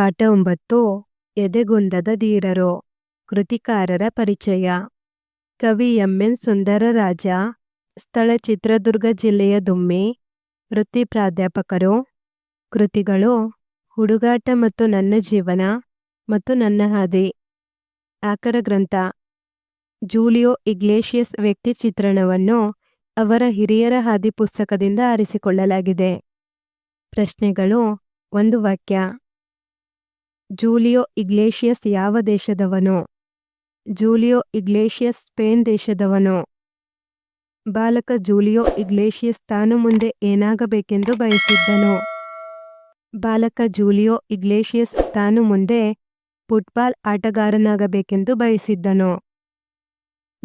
ಪಾಠ ಒಂಬತ್ತು ಎದೆಗುಂದದ ಧೀರರು ಕೃತಿಕಾರರ ಪರಿಚಯ. ಕವಿ ಎನ್. ಸುಂದರರಾಜ ಸ್ಥಳ ಚಿತ್ರದುರ್ಗ ಜಿಲ್ಲೆಯ ದುಮ್ಮಿ, ವೃತ್ತಿ ಪ್ರಾಧ್ಯಾಪಕರು. ಕೃತಿಗಳು, ಹುಡುಗಾಟ ಮತ್ತು ನನ್ನ ಜೀವನ ಮತ್ತು ನನ್ನ ಹಾದಿ. ಆಕರ ಗ್ರಂಥ, ಜೂಲಿಯೋ ಇಗ್ಲೇಷಿಯಸ್ ವ್ಯಕ್ತಿ ಚಿತ್ರಣವನ್ನು ಅವರ ಹಿರಿಯರ ಹಾದಿ ಪುಸ್ತಕದಿಂದ ಆರಿಸಿಕೊಳ್ಳಲಾಗಿದೆ. ಪ್ರಶ್ನೆಗಳು, ಒಂದು ವಾಕ್ಯ. ಜೂಲಿಯೋ ಇಗ್ಲೇಷಿಯಸ್ ಯಾವ ದೇಶದವನು? ಜೂಲಿಯೋ ಇಗ್ಲೇಷಿಯಸ್ ಸ್ಪೇನ್ ದೇಶದವನು. ಬಾಲಕ ಜೂಲಿಯೋ ಇಗ್ಲೇಷಿಯಸ್ ತಾನು ಮುಂದೆ ಏನಾಗಬೇಕೆಂದು ಬಯಸಿದ್ದನು. ಬಾಲಕ ಜೂಲಿಯೋ ಇಗ್ಲೇಷಿಯಸ್ ತಾನು ಮುಂದೆ ಫುಟ್ಬಾಲ್ ಆಟಗಾರನಾಗಬೇಕೆಂದು ಬಯಸಿದ್ದನು.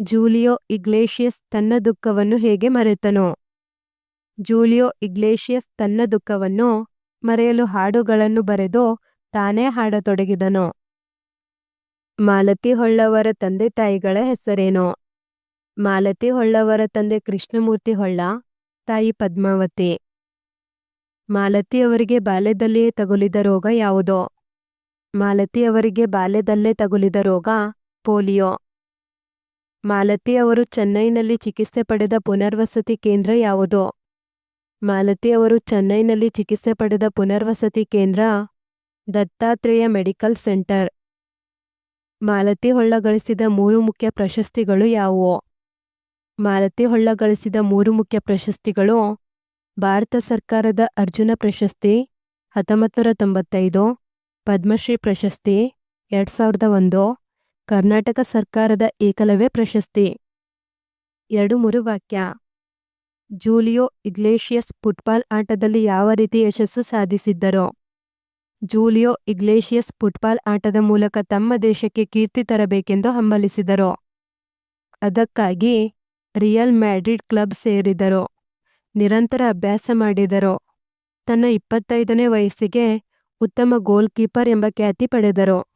ಜೂಲಿಯೋ ಇಗ್ಲೇಷಿಯಸ್ ತನ್ನ ದುಃಖವನ್ನು ಹೇಗೆ ಮರೆತನು? ಜೂಲಿಯೋ ಇಗ್ಲೇಷಿಯಸ್ ತನ್ನ ದುಃಖವನ್ನು ಮರೆಯಲು ಹಾಡುಗಳನ್ನು ಬರೆದು ತಾನೇ ಹಾಡತೊಡಗಿದನು? ಮಾಲತಿ ಹೊಳ್ಳವರ ತಂದೆ ತಾಯಿಗಳ ಹೆಸರೇನು? ಮಾಲತಿ ಹೊಳ್ಳವರ ತಂದೆ ಕೃಷ್ಣಮೂರ್ತಿ ಹೊಳ್ಳ, ತಾಯಿ ಪದ್ಮಾವತಿ. ಮಾಲತಿ ಅವರಿಗೆ ಬಾಲ್ಯದಲ್ಲಿಯೇ ತಗುಲಿದ ರೋಗ ಯಾವುದೋ? ಮಾಲತಿ ಅವರಿಗೆ ಬಾಲ್ಯದಲ್ಲೇ ತಗುಲಿದ ರೋಗ ಪೋಲಿಯೋ? ಮಾಲತಿ ಅವರು ಚೆನ್ನೈನಲ್ಲಿ ಚಿಕಿತ್ಸೆ ಪಡೆದ ಪುನರ್ವಸತಿ ಕೇಂದ್ರ ಯಾವುದು? ಮಾಲತಿ ಅವರು ಚೆನ್ನೈನಲ್ಲಿ ಚಿಕಿತ್ಸೆ ಪಡೆದ ಪುನರ್ವಸತಿ ಕೇಂದ್ರ ದತ್ತಾತ್ರೇಯ ಮೆಡಿಕಲ್ ಸೆಂಟರ್. ಮಾಲತಿ ಹೊಳ್ಳ ಗಳಿಸಿದ ಮೂರು ಮುಖ್ಯ ಪ್ರಶಸ್ತಿಗಳು ಯಾವುವು? ಮಾಲತಿ ಹೊಳ್ಳ ಗಳಿಸಿದ ಮೂರು ಮುಖ್ಯ ಪ್ರಶಸ್ತಿಗಳು ಭಾರತ ಸರ್ಕಾರದ ಅರ್ಜುನ ಪ್ರಶಸ್ತಿ ಹತ್ತೊಂಬತ್ತು ನೂರ ತೊಂಬತ್ತೈದು, ಪದ್ಮಶ್ರೀ ಪ್ರಶಸ್ತಿ, ಎರಡು ಸಾವಿರದ ಒಂದು, ಕರ್ನಾಟಕ ಸರ್ಕಾರದ ಏಕಲವ್ಯ ಪ್ರಶಸ್ತಿ. ಎರಡು ಮೂರು ವಾಕ್ಯ. ಜೂಲಿಯೋ ಇಗ್ಲೇಷಿಯಸ್ ಫುಟ್ಬಾಲ್ ಆಟದಲ್ಲಿ ಯಾವ ರೀತಿ ಯಶಸ್ಸು ಸಾಧಿಸಿದ್ದರೋ? ಜೂಲಿಯೋ ಇಗ್ಲೇಷಿಯಸ್ ಫುಟ್ಬಾಲ್ ಆಟದ ಮೂಲಕ ತಮ್ಮ ದೇಶಕ್ಕೆ ಕೀರ್ತಿ ತರಬೇಕೆಂದು ಹಂಬಲಿಸಿದರು. ಅದಕ್ಕಾಗಿ ರಿಯಲ್ ಮ್ಯಾಡ್ರಿಡ್ ಕ್ಲಬ್ ಸೇರಿದರು. ನಿರಂತರ ಅಭ್ಯಾಸ ಮಾಡಿದರು. ತನ್ನ ಇಪ್ಪತ್ತೈದನೇ ವಯಸ್ಸಿಗೆ ಉತ್ತಮ ಗೋಲ್ ಕೀಪರ್ ಎಂಬ ಖ್ಯಾತಿ ಪಡೆದರು.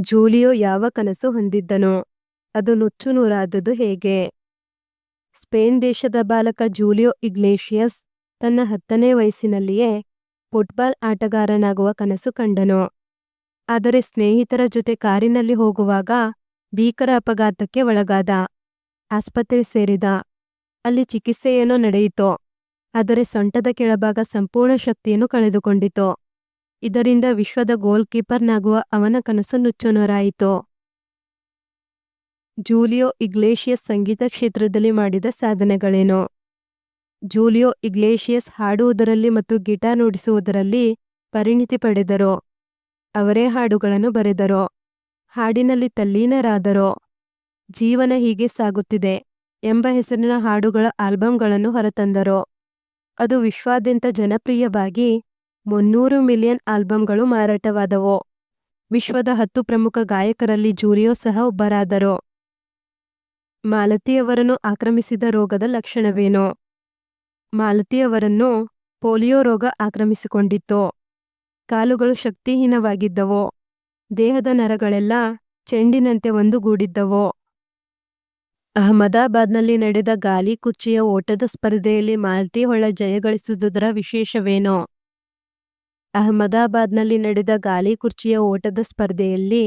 ಜೂಲಿಯೋ ಯಾವ ಕನಸು ಹೊಂದಿದ್ದನು? ಅದು ನುಚ್ಚು ನೂರಾದದು ಹೇಗೆ? ಸ್ಪೇನ್ ದೇಶದ ಬಾಲಕ ಜೂಲಿಯೋ ಇಗ್ಲೇಷಿಯಸ್ ತನ್ನ ಹತ್ತನೇ ವಯಸ್ಸಿನಲ್ಲಿಯೇ ಫುಟ್ಬಾಲ್ ಆಟಗಾರನಾಗುವ ಕನಸು ಕಂಡನು. ಆದರೆ ಸ್ನೇಹಿತರ ಜೊತೆ ಕಾರಿನಲ್ಲಿ ಹೋಗುವಾಗ ಭೀಕರ ಅಪಘಾತಕ್ಕೆ ಒಳಗಾದ. ಆಸ್ಪತ್ರೆ ಸೇರಿದ. ಅಲ್ಲಿ ಚಿಕಿತ್ಸೆಯೇನೋ ನಡೆಯಿತು. ಆದರೆ ಸೊಂಟದ ಕೆಳಭಾಗ ಸಂಪೂರ್ಣ ಶಕ್ತಿಯನ್ನು ಕಳೆದುಕೊಂಡಿತು. ಇದರಿಂದ ವಿಶ್ವದ ಗೋಲ್ ಕೀಪರ್ನಾಗುವ ಅವನ ಕನಸು ನುಚ್ಚುನೂರಾಯಿತು. ಜೂಲಿಯೋ ಇಗ್ಲೇಷಿಯಸ್ ಸಂಗೀತ ಕ್ಷೇತ್ರದಲ್ಲಿ ಮಾಡಿದ ಸಾಧನೆಗಳೇನು. ಜೂಲಿಯೋ ಇಗ್ಲೇಷಿಯಸ್ ಹಾಡುವುದರಲ್ಲಿ ಮತ್ತು ಗಿಟಾರ್ ನುಡಿಸುವುದರಲ್ಲಿ ಪರಿಣಿತಿ ಪಡೆದರು. ಅವರೇ ಹಾಡುಗಳನ್ನು ಬರೆದರು. ಹಾಡಿನಲ್ಲಿ ತಲ್ಲೀನರಾದರು. ಜೀವನ ಹೀಗೆ ಸಾಗುತ್ತಿದೆ ಎಂಬ ಹೆಸರಿನ ಹಾಡುಗಳ ಆಲ್ಬಮ್ಗಳನ್ನು ಹೊರತಂದರು. ಅದು ವಿಶ್ವಾದ್ಯಂತ ಜನಪ್ರಿಯವಾಗಿ ಮುನ್ನೂರು ಮಿಲಿಯನ್ ಆಲ್ಬಮ್ಗಳು ಮಾರಾಟವಾದವು. ವಿಶ್ವದ ಹತ್ತು ಪ್ರಮುಖ ಗಾಯಕರಲ್ಲಿ ಜೂಲಿಯೋ ಸಹ ಒಬ್ಬರಾದರು. ಮಾಲತಿಯವರನ್ನು ಆಕ್ರಮಿಸಿದ ರೋಗದ ಲಕ್ಷಣವೇನು? ಮಾಲತಿಯವರನ್ನು ಪೋಲಿಯೋ ರೋಗ ಆಕ್ರಮಿಸಿಕೊಂಡಿತ್ತು? ಕಾಲುಗಳು ಶಕ್ತಿಹೀನವಾಗಿದ್ದವು? ದೇಹದ ನರಗಳೆಲ್ಲ ಚೆಂಡಿನಂತೆ ಒಂದುಗೂಡಿದ್ದವು? ಅಹಮದಾಬಾದ್ನಲ್ಲಿ ನಡೆದ ಗಾಲಿ ಕುರ್ಚಿಯ ಓಟದ ಸ್ಪರ್ಧೆಯಲ್ಲಿ ಮಾಲತಿ ಹೊಳ್ಳ ಜಯಗಳಿಸುವುದರ ವಿಶೇಷವೇನು? ಅಹಮದಾಬಾದ್ನಲ್ಲಿ ನಡೆದ ಗಾಲಿ ಕುರ್ಚಿಯ ಓಟದ ಸ್ಪರ್ಧೆಯಲ್ಲಿ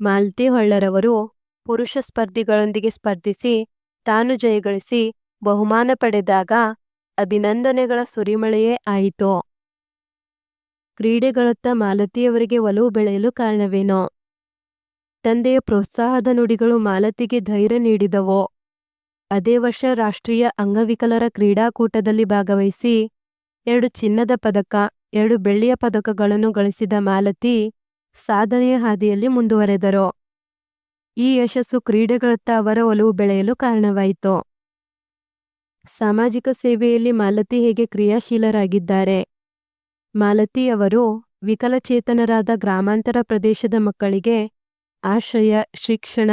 ಮಾಲತಿ ಹೊಳ್ಳರವರು ಪುರುಷ ಸ್ಪರ್ಧಿಗಳೊಂದಿಗೆ ಸ್ಪರ್ಧಿಸಿ ತಾನು ಜಯಗಳಿಸಿ ಬಹುಮಾನ ಪಡೆದಾಗ ಅಭಿನಂದನೆಗಳ ಸುರಿಮಳೆಯೇ ಆಯಿತು? ಕ್ರೀಡೆಗಳತ್ತ ಮಾಲತಿಯವರಿಗೆ ಒಲವು ಬೆಳೆಯಲು ಕಾರಣವೇನೋ? ತಂದೆಯ ಪ್ರೋತ್ಸಾಹದ ನುಡಿಗಳು ಮಾಲತಿಗೆ ಧೈರ್ಯ ನೀಡಿದವು? ಅದೇ ವರ್ಷ ರಾಷ್ಟ್ರೀಯ ಅಂಗವಿಕಲರ ಕ್ರೀಡಾಕೂಟದಲ್ಲಿ ಭಾಗವಹಿಸಿ, ಎರಡು ಚಿನ್ನದ ಪದಕ, ಎರಡು ಬೆಳ್ಳಿಯ ಪದಕಗಳನ್ನು ಗಳಿಸಿದ ಮಾಲತಿ ಸಾಧನೆಯ ಹಾದಿಯಲ್ಲಿ ಮುಂದುವರೆದರು. ಈ ಯಶಸ್ಸು ಕ್ರೀಡೆಗಳತ್ತ ಅವರ ಒಲವು ಬೆಳೆಯಲು ಕಾರಣವಾಯಿತು? ಸಾಮಾಜಿಕ ಸೇವೆಯಲ್ಲಿ ಮಾಲತಿ ಹೇಗೆ ಕ್ರಿಯಾಶೀಲರಾಗಿದ್ದಾರೆ? ಮಾಲತಿ ಅವರು ವಿಕಲಚೇತನರಾದ ಗ್ರಾಮಾಂತರ ಪ್ರದೇಶದ ಮಕ್ಕಳಿಗೆ ಆಶ್ರಯ, ಶಿಕ್ಷಣ,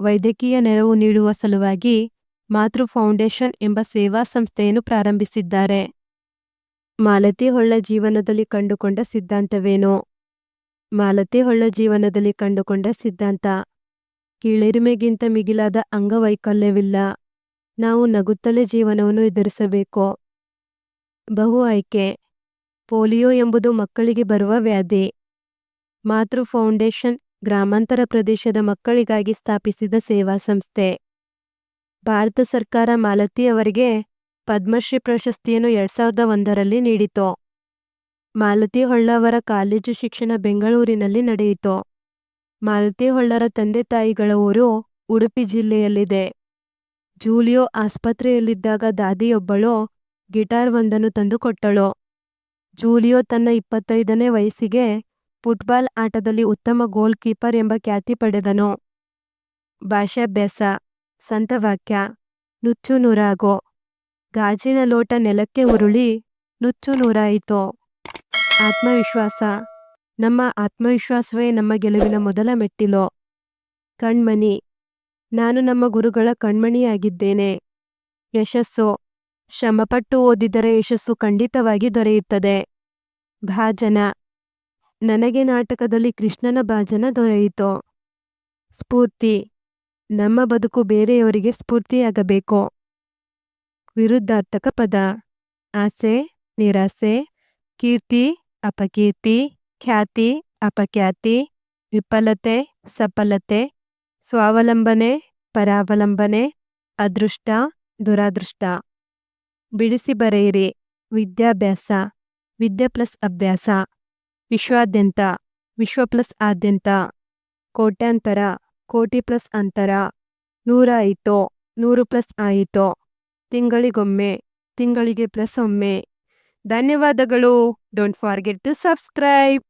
ವೈದ್ಯಕೀಯ ನೆರವು ನೀಡುವ ಸಲುವಾಗಿ ಮಾತೃ ಫೌಂಡೇಶನ್ ಎಂಬ ಸೇವಾ ಸಂಸ್ಥೆಯನ್ನು ಪ್ರಾರಂಭಿಸಿದ್ದಾರೆ. ಮಾಲತಿ ಹೊಳ್ಳ ಜೀವನದಲ್ಲಿ ಕಂಡುಕೊಂಡ ಸಿದ್ಧಾಂತವೇನು? ಮಾಲತಿ ಹೊಳ್ಳ ಜೀವನದಲ್ಲಿ ಕಂಡುಕೊಂಡ ಸಿದ್ಧಾಂತ, ಕೀಳಿರಿಮೆಗಿಂತ ಮಿಗಿಲಾದ ಅಂಗವೈಕಲ್ಯವಿಲ್ಲ. ನಾವು ನಗುತ್ತಲೇ ಜೀವನವನ್ನು ಎದುರಿಸಬೇಕು? ಬಹು ಆಯ್ಕೆ. ಪೋಲಿಯೋ ಎಂಬುದು ಮಕ್ಕಳಿಗೆ ಬರುವ ವ್ಯಾಧಿ. ಮಾತೃ ಫೌಂಡೇಶನ್, ಗ್ರಾಮಾಂತರ ಪ್ರದೇಶದ ಮಕ್ಕಳಿಗಾಗಿ ಸ್ಥಾಪಿಸಿದ ಸೇವಾ ಸಂಸ್ಥೆ. ಭಾರತ ಸರ್ಕಾರ ಮಾಲತಿ ಅವರಿಗೆ ಪದ್ಮಶ್ರೀ ಪ್ರಶಸ್ತಿಯನ್ನು ಎರಡ್ ಸಾವಿರದ ಒಂದರಲ್ಲಿ ನೀಡಿತು. ಮಾಲತಿ ಹೊಳ್ಳವರ ಕಾಲೇಜು ಶಿಕ್ಷಣ ಬೆಂಗಳೂರಿನಲ್ಲಿ ನಡೆಯಿತು. ಮಾಲತಿ ಹೊಳ್ಳರ ತಂದೆ ತಾಯಿಗಳ ಊರು ಉಡುಪಿ ಜಿಲ್ಲೆಯಲ್ಲಿದೆ. ಜೂಲಿಯೋ ಆಸ್ಪತ್ರೆಯಲ್ಲಿದ್ದಾಗ ದಾದಿಯೊಬ್ಬಳು ಗಿಟಾರ್ ಒಂದನ್ನು ತಂದುಕೊಟ್ಟಳು ಜೂಲಿಯೋ ತನ್ನ ಇಪ್ಪತ್ತೈದನೇ ವಯಸ್ಸಿಗೆ ಫುಟ್ಬಾಲ್ ಆಟದಲ್ಲಿ ಉತ್ತಮ ಗೋಲ್ ಕೀಪರ್ ಎಂಬ ಖ್ಯಾತಿ ಪಡೆದನು. ಭಾಷಾಭ್ಯಾಸ ಸಂತವಾಕ್ಯ ನುಚ್ಚು ನೂರಾಗೋ. ಗಾಜಿನ ಲೋಟ ನೆಲಕ್ಕೆ ಉರುಳಿ, ನುಚ್ಚು ನೂರಾಯಿತು. ಆತ್ಮವಿಶ್ವಾಸ, ನಮ್ಮ ಆತ್ಮವಿಶ್ವಾಸವೇ ನಮ್ಮ ಗೆಲುವಿನ ಮೊದಲ ಮೆಟ್ಟಿಲು. ಕಣ್ಮಣಿ ನಾನು ನಮ್ಮ ಗುರುಗಳ ಕಣ್ಮಣಿಯಾಗಿದ್ದೇನೆ. ಯಶಸ್ಸು. ಶ್ರಮಪಟ್ಟು ಓದಿದರೆ ಯಶಸ್ಸು ಖಂಡಿತವಾಗಿ ದೊರೆಯುತ್ತದೆ. ಭಾಜನ. ನನಗೆ ನಾಟಕದಲ್ಲಿ ಕೃಷ್ಣನ ಭಾಜನ ದೊರೆಯಿತು. ಸ್ಫೂರ್ತಿ. ನಮ್ಮ ಬದುಕು ಬೇರೆಯವರಿಗೆ ಸ್ಫೂರ್ತಿಯಾಗಬೇಕು. ವಿರುದ್ಧಾರ್ಥಕ ಪದ. ಆಸೆ, ನಿರಾಸೆ, ಕೀರ್ತಿ, ಅಪಕೀರ್ತಿ, ಖ್ಯಾತಿ, ಅಪಖ್ಯಾತಿ, ವಿಫಲತೆ, ಸಫಲತೆ ಸ್ವಾವಲಂಬನೆ, ಪರಾವಲಂಬನೆ, ಅದೃಷ್ಟ, ದುರಾದೃಷ್ಟ. ಬಿಡಿಸಿ ಬರೆಯಿರಿ. ವಿದ್ಯಾಭ್ಯಾಸ. ವಿದ್ಯೆ ಪ್ಲಸ್ ಅಭ್ಯಾಸ. ವಿಶ್ವಾದ್ಯಂತ. ವಿಶ್ವ ಪ್ಲಸ್ ಆದ್ಯಂತ. ಕೋಟ್ಯಾಂತರ. ಕೋಟಿ ಪ್ಲಸ್ ಅಂತರ. ನೂರಾಯಿತೋ ನೂರು ಪ್ಲಸ್ ಆಯಿತೋ. ತಿಂಗಳಿಗೊಮ್ಮೆ. ತಿಂಗಳಿಗೆ ಪ್ಲಸ್ ಒಮ್ಮೆ. ಧನ್ಯವಾದಗಳು. Don't forget to subscribe